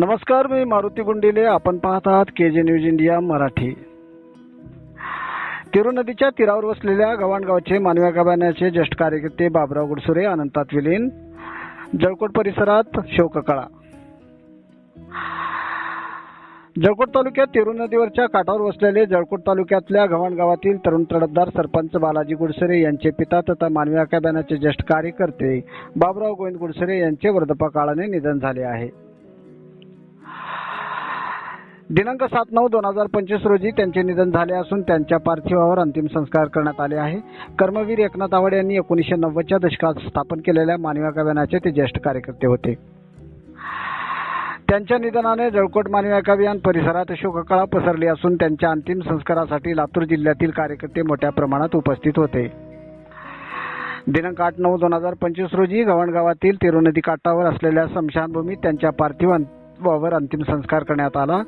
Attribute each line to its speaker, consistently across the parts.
Speaker 1: नमस्कार मी मारुती गुंडिले. आपण पाहत आहात के J news India Marathi. Tiru नदीच्या तीरावर वसलेल्या गव्हाणगावचे मानव्या गाभाण्याचे ज्येष्ठ कार्यकर्ते बाबराव गुडसुरे अनंतात विलीन. जळकोट परिसरात शोककळा. जळकोट तालुक्यात तिरू नदीवरच्या काठावर वसलेले जळकोट तालुक्यातल्या गव्हाण गावातील तरुण तडफदार सरपंच बालाजी गुडसरे यांचे पिता तथा मानवी अकाब्यानाचे ज्येष्ठ कार्यकर्ते बाबराव गोविंद गुडसरे यांचे वर्धपकाळाने निधन झाले आहे. दिनांक सात नऊ दोन हजार पंचवीस रोजी त्यांचे निधन झाले असून त्यांच्या पार्थिवावर अंतिम संस्कार करण्यात आले आहे. कर्मवीर एकनाथ आवाड यांनी एकोणीसशे नव्वदच्या दशकात स्थापन केलेल्या मानवी अकाब्यानाचे ते ज्येष्ठ कार्यकर्ते होते. त्यांच्या निधनाने जळकोट मानवी अकाभियान परिसरात शोककळा पसरली असून त्यांच्या अंतिम संस्कारासाठी लातूर जिल्ह्यातील कार्यकर्ते मोठ्या प्रमाणात उपस्थित होते. दिनांक आठ नऊ दोन हजार पंचवीस रोजी गव्हाण गावातील नदी काठावर असलेल्या स्मशानभूमीत त्यांच्या वावर अंतिम संस्कार करण्यात आला.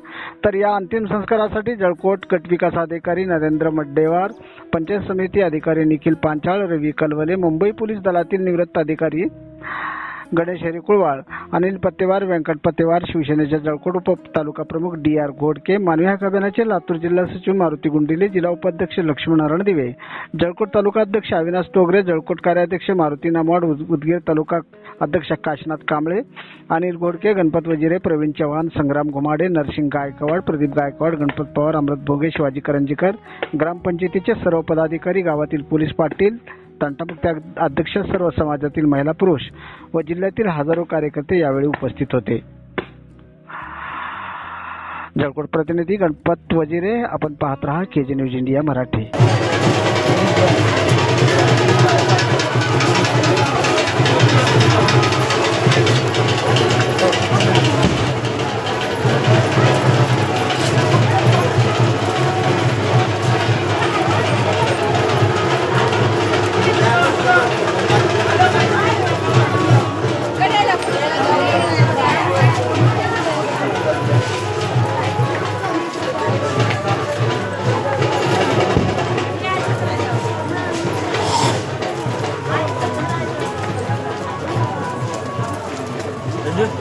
Speaker 1: तर या अंतिम संस्कारासाठी जळकोट कटविकास अधिकारी नरेंद्र मड्डेवार पंचायत समिती अधिकारी निखिल पांचाळ रवी कलवले मुंबई पोलीस दलातील निवृत्त अधिकारी गणेश हरी कुळवाळ अनिल पत्तेवार व्यंकट पत्तेवार शिवसेनेच्या जळकोट उप तालुका प्रमुख डी आर घोडके मानवी हक अभियानाचे लातूर जिल्हा सचिव मारुती गुंडिले जिल्हा उपाध्यक्ष लक्ष्मीनारायण दिवे जळकोट तालुका अध्यक्ष अविनाश टोगरे जळकोट कार्याध्यक्ष मारुती नामवाड उदगीर तालुका अध्यक्ष काशीनाथ कांबळे अनिल घोडके गणपत वजिरे प्रवीण चव्हाण संग्राम घुमाडे नरसिंग गायकवाड प्रदीप गायकवाड गणपत पवार अमृत भोगे शिवाजी करंजीकर ग्रामपंचायतीचे सर्व पदाधिकारी गावातील पोलीस पाटील तंटामुक्ती अध्यक्ष सर्व समाजातील महिला पुरुष व जिल्ह्यातील हजारो कार्यकर्ते यावेळी उपस्थित होते. जळकोट प्रतिनिधी गणपत वजिरे आपण पाहत रहा K J news India Marathi.
Speaker 2: I'm not.